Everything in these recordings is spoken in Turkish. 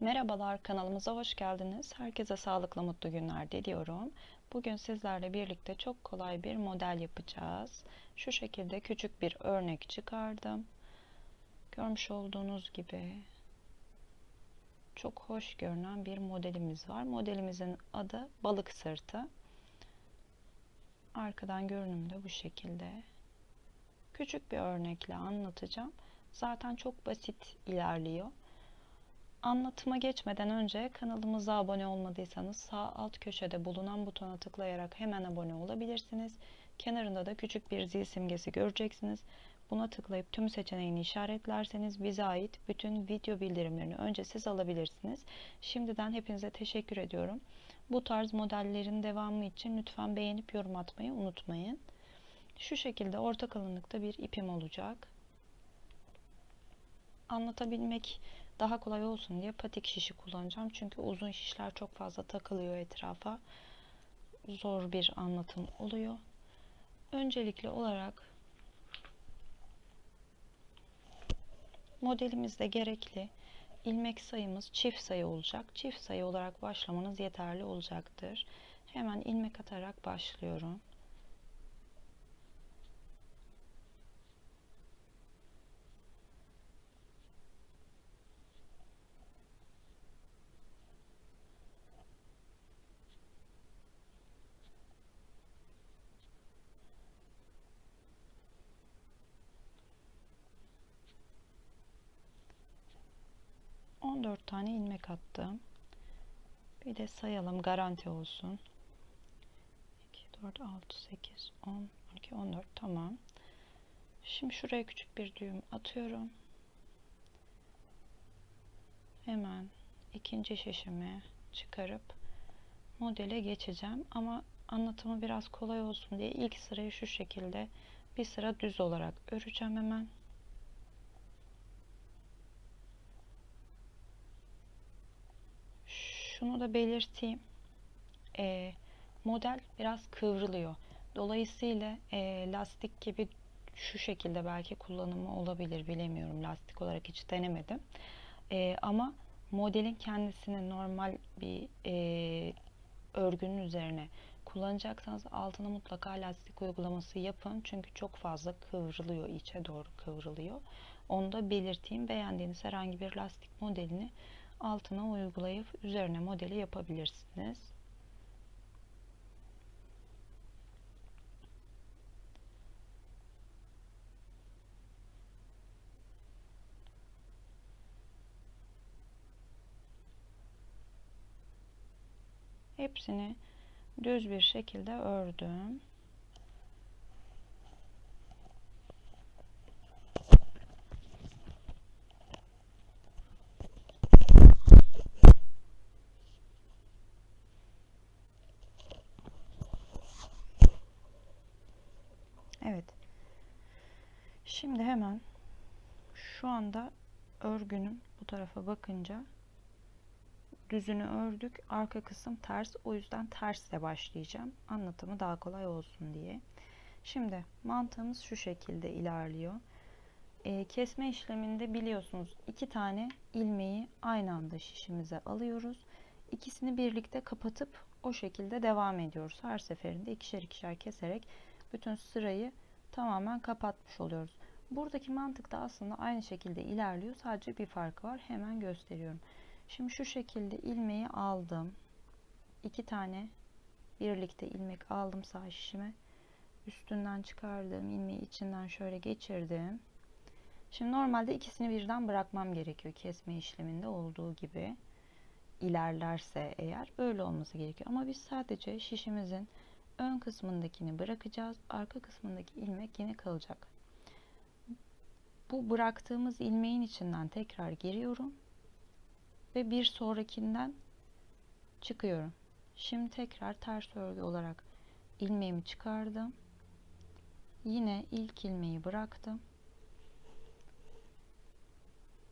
Merhabalar kanalımıza hoş geldiniz. Herkese sağlıklı mutlu günler diliyorum. Bugün sizlerle birlikte çok kolay bir model yapacağız. Şu şekilde küçük bir örnek çıkardım. Görmüş olduğunuz gibi çok hoş görünen bir modelimiz var. Modelimizin adı balık sırtı. Arkadan görünümü de bu şekilde. Küçük bir örnekle anlatacağım. Zaten çok basit ilerliyor. Anlatıma geçmeden önce kanalımıza abone olmadıysanız sağ alt köşede bulunan butona tıklayarak hemen abone olabilirsiniz. Kenarında da küçük bir zil simgesi göreceksiniz. Buna tıklayıp tüm seçeneğini işaretlerseniz bize ait bütün video bildirimlerini önce siz alabilirsiniz. Şimdiden hepinize teşekkür ediyorum. Bu tarz modellerin devamı için lütfen beğenip yorum atmayı unutmayın. Şu şekilde orta kalınlıkta bir ipim olacak. Anlatabilmek daha kolay olsun diye patik şişi kullanacağım. Çünkü uzun şişler çok fazla takılıyor etrafa. Zor bir anlatım oluyor. Öncelikli olarak modelimizde gerekli ilmek sayımız çift sayı olacak. Çift sayı olarak başlamanız yeterli olacaktır. Hemen ilmek atarak başlıyorum. On dört tane ilmek attım. Bir de sayalım garanti olsun. 2, 4, 6, 8, 10, 12, 14 tamam. Şimdi şuraya küçük bir düğüm atıyorum. Hemen ikinci şişimi çıkarıp modele geçeceğim. Ama anlatımı biraz kolay olsun diye ilk sırayı şu şekilde bir sıra düz olarak öreceğim hemen. Şunu da belirteyim. E, model biraz kıvrılıyor. Dolayısıyla e, lastik gibi şu şekilde belki kullanımı olabilir bilemiyorum. Lastik olarak hiç denemedim. E, ama modelin kendisini normal bir e, örgünün üzerine kullanacaksanız altına mutlaka lastik uygulaması yapın. Çünkü çok fazla kıvrılıyor, içe doğru kıvrılıyor. Onu da belirteyim. Beğendiğiniz herhangi bir lastik modelini altına uygulayıp üzerine modeli yapabilirsiniz. Hepsini düz bir şekilde ördüm. Şimdi hemen şu anda örgünün bu tarafa bakınca düzünü ördük. Arka kısım ters. O yüzden tersle başlayacağım. Anlatımı daha kolay olsun diye. Şimdi mantığımız şu şekilde ilerliyor. Ee, kesme işleminde biliyorsunuz iki tane ilmeği aynı anda şişimize alıyoruz. İkisini birlikte kapatıp o şekilde devam ediyoruz. Her seferinde ikişer ikişer keserek bütün sırayı tamamen kapatmış oluyoruz. Buradaki mantık da aslında aynı şekilde ilerliyor. Sadece bir farkı var. Hemen gösteriyorum. Şimdi şu şekilde ilmeği aldım. İki tane birlikte ilmek aldım sağ şişime. Üstünden çıkardım. ilmeği içinden şöyle geçirdim. Şimdi normalde ikisini birden bırakmam gerekiyor kesme işleminde olduğu gibi. ilerlerse eğer öyle olması gerekiyor. Ama biz sadece şişimizin ön kısmındakini bırakacağız. Arka kısmındaki ilmek yine kalacak. Bu bıraktığımız ilmeğin içinden tekrar giriyorum ve bir sonrakinden çıkıyorum. Şimdi tekrar ters örgü olarak ilmeğimi çıkardım. Yine ilk ilmeği bıraktım.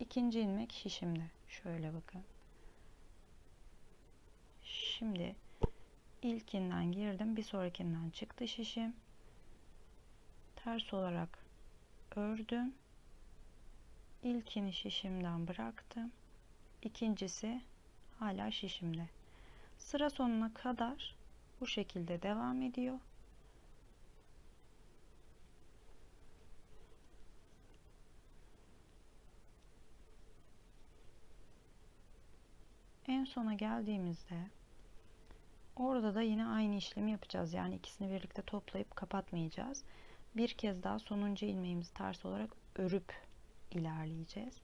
İkinci ilmek şişimde. Şöyle bakın. Şimdi ilkinden girdim. Bir sonrakinden çıktı şişim. Ters olarak ördüm. İlkini şişimden bıraktım İkincisi hala şişimde. Sıra sonuna kadar bu şekilde devam ediyor. En sona geldiğimizde orada da yine aynı işlemi yapacağız. Yani ikisini birlikte toplayıp kapatmayacağız. Bir kez daha sonuncu ilmeğimizi ters olarak örüp ilerleyeceğiz.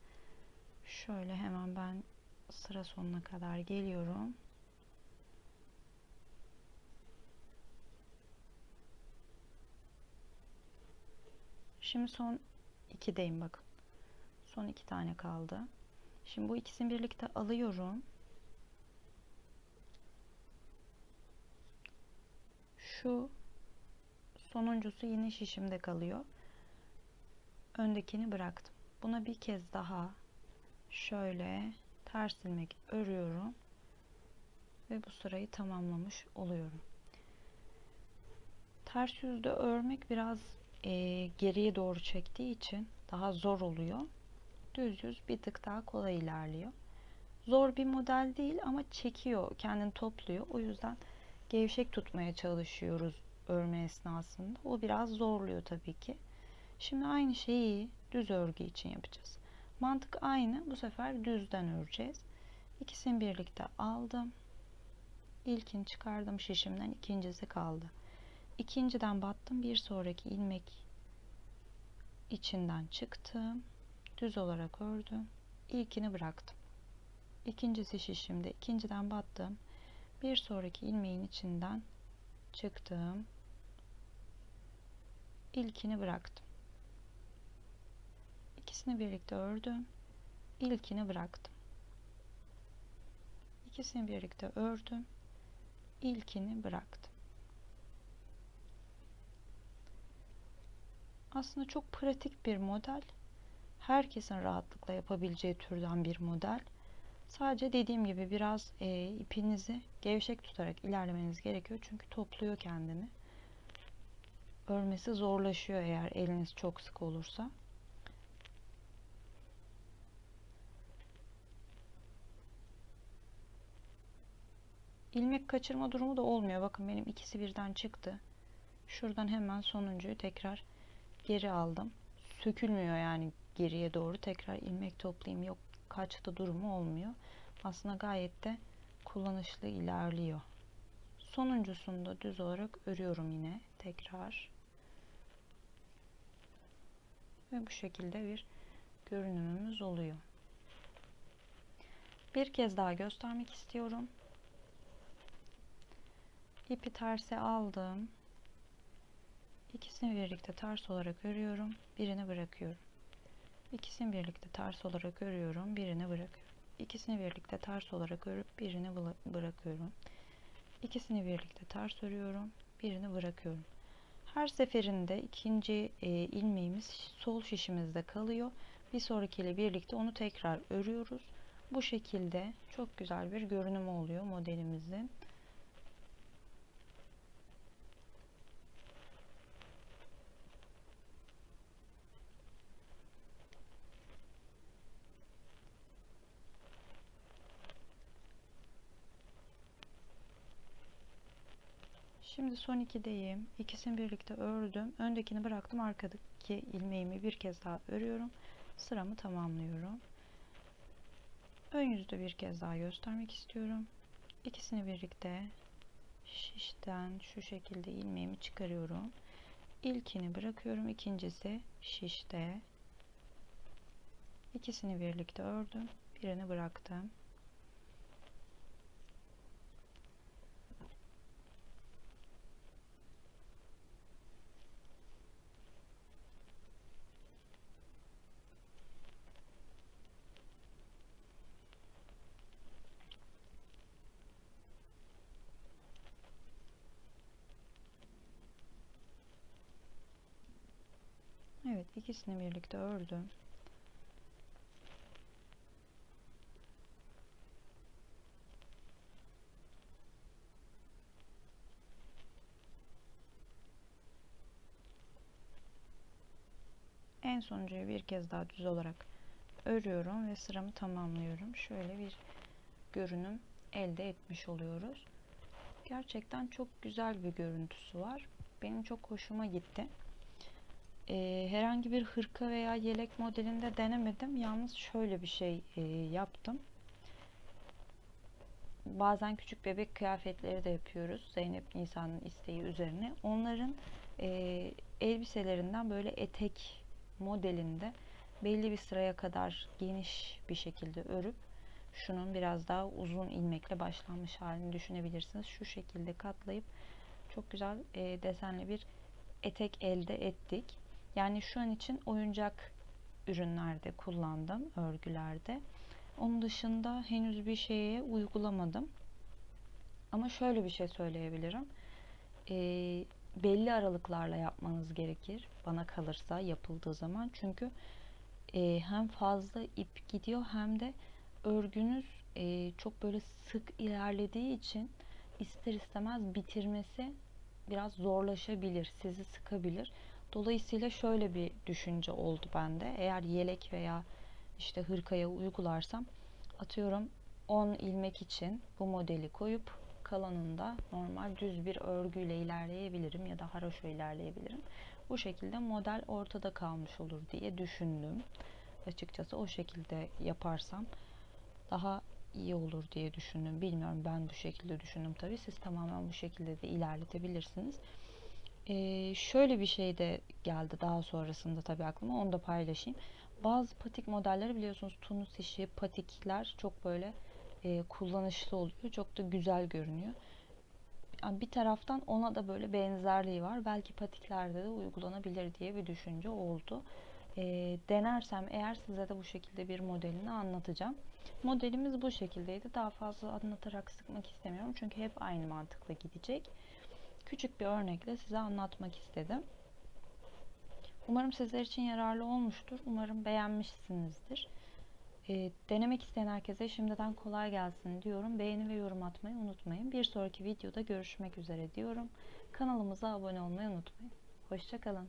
Şöyle hemen ben sıra sonuna kadar geliyorum. Şimdi son ikideyim bakın. Son iki tane kaldı. Şimdi bu ikisini birlikte alıyorum. Şu sonuncusu yine şişimde kalıyor. Öndekini bıraktım. Buna bir kez daha şöyle ters ilmek örüyorum ve bu sırayı tamamlamış oluyorum. Ters yüzde örmek biraz e, geriye doğru çektiği için daha zor oluyor. Düz yüz bir tık daha kolay ilerliyor. Zor bir model değil ama çekiyor, kendini topluyor. O yüzden gevşek tutmaya çalışıyoruz örme esnasında. O biraz zorluyor tabii ki. Şimdi aynı şeyi düz örgü için yapacağız. Mantık aynı. Bu sefer düzden öreceğiz. İkisini birlikte aldım. İlkini çıkardım şişimden. ikincisi kaldı. İkinciden battım. Bir sonraki ilmek içinden çıktım. Düz olarak ördüm. İlkini bıraktım. İkincisi şişimde. ikinciden battım. Bir sonraki ilmeğin içinden çıktım. İlkini bıraktım. İkisini birlikte ördüm. İlkini bıraktım. İkisini birlikte ördüm. İlkini bıraktım. Aslında çok pratik bir model. Herkesin rahatlıkla yapabileceği türden bir model. Sadece dediğim gibi biraz e, ipinizi gevşek tutarak ilerlemeniz gerekiyor. Çünkü topluyor kendini. Örmesi zorlaşıyor eğer eliniz çok sık olursa. ilmek kaçırma durumu da olmuyor. Bakın benim ikisi birden çıktı. Şuradan hemen sonuncuyu tekrar geri aldım. Sökülmüyor yani geriye doğru tekrar ilmek toplayayım yok kaçtı durumu olmuyor. Aslında gayet de kullanışlı ilerliyor. Sonuncusunu da düz olarak örüyorum yine tekrar. Ve bu şekilde bir görünümümüz oluyor. Bir kez daha göstermek istiyorum. İpi terse aldım. İkisini birlikte ters olarak örüyorum. Birini bırakıyorum. İkisini birlikte ters olarak örüyorum. Birini bırakıyorum. İkisini birlikte ters olarak örüp birini bırakıyorum. İkisini birlikte ters örüyorum. Birini bırakıyorum. Her seferinde ikinci e, ilmeğimiz sol şişimizde kalıyor. Bir sonrakiyle birlikte onu tekrar örüyoruz. Bu şekilde çok güzel bir görünüm oluyor modelimizin. Şimdi son ikideyim. İkisini birlikte ördüm. Öndekini bıraktım. Arkadaki ilmeğimi bir kez daha örüyorum. Sıramı tamamlıyorum. Ön yüzde bir kez daha göstermek istiyorum. İkisini birlikte şişten şu şekilde ilmeğimi çıkarıyorum. İlkini bırakıyorum. İkincisi şişte. İkisini birlikte ördüm. Birini bıraktım. İkisini birlikte ördüm. En sonuncuyu bir kez daha düz olarak örüyorum ve sıramı tamamlıyorum. Şöyle bir görünüm elde etmiş oluyoruz. Gerçekten çok güzel bir görüntüsü var. Benim çok hoşuma gitti. Ee, herhangi bir hırka veya yelek modelinde denemedim. Yalnız şöyle bir şey e, yaptım. Bazen küçük bebek kıyafetleri de yapıyoruz. Zeynep Nisa'nın isteği üzerine. Onların e, elbiselerinden böyle etek modelinde belli bir sıraya kadar geniş bir şekilde örüp şunun biraz daha uzun ilmekle başlanmış halini düşünebilirsiniz. Şu şekilde katlayıp çok güzel e, desenli bir etek elde ettik. Yani şu an için oyuncak ürünlerde kullandım, örgülerde. Onun dışında henüz bir şeye uygulamadım. Ama şöyle bir şey söyleyebilirim. E, belli aralıklarla yapmanız gerekir. Bana kalırsa yapıldığı zaman. Çünkü e, hem fazla ip gidiyor hem de örgünüz e, çok böyle sık ilerlediği için ister istemez bitirmesi biraz zorlaşabilir, sizi sıkabilir. Dolayısıyla şöyle bir düşünce oldu bende. Eğer yelek veya işte hırkaya uygularsam atıyorum 10 ilmek için bu modeli koyup kalanında normal düz bir örgüyle ilerleyebilirim ya da haroşo ilerleyebilirim. Bu şekilde model ortada kalmış olur diye düşündüm. Açıkçası o şekilde yaparsam daha iyi olur diye düşündüm. Bilmiyorum ben bu şekilde düşündüm tabii. Siz tamamen bu şekilde de ilerletebilirsiniz. Ee, şöyle bir şey de geldi daha sonrasında tabii aklıma. Onu da paylaşayım. Bazı patik modelleri biliyorsunuz tunus işi, patikler çok böyle e, kullanışlı oluyor. Çok da güzel görünüyor. Yani bir taraftan ona da böyle benzerliği var. Belki patiklerde de uygulanabilir diye bir düşünce oldu. E, denersem eğer size de bu şekilde bir modelini anlatacağım. Modelimiz bu şekildeydi. Daha fazla anlatarak sıkmak istemiyorum. Çünkü hep aynı mantıkla gidecek. Küçük bir örnekle size anlatmak istedim. Umarım sizler için yararlı olmuştur. Umarım beğenmişsinizdir. E, denemek isteyen herkese şimdiden kolay gelsin diyorum. Beğeni ve yorum atmayı unutmayın. Bir sonraki videoda görüşmek üzere diyorum. Kanalımıza abone olmayı unutmayın. Hoşçakalın.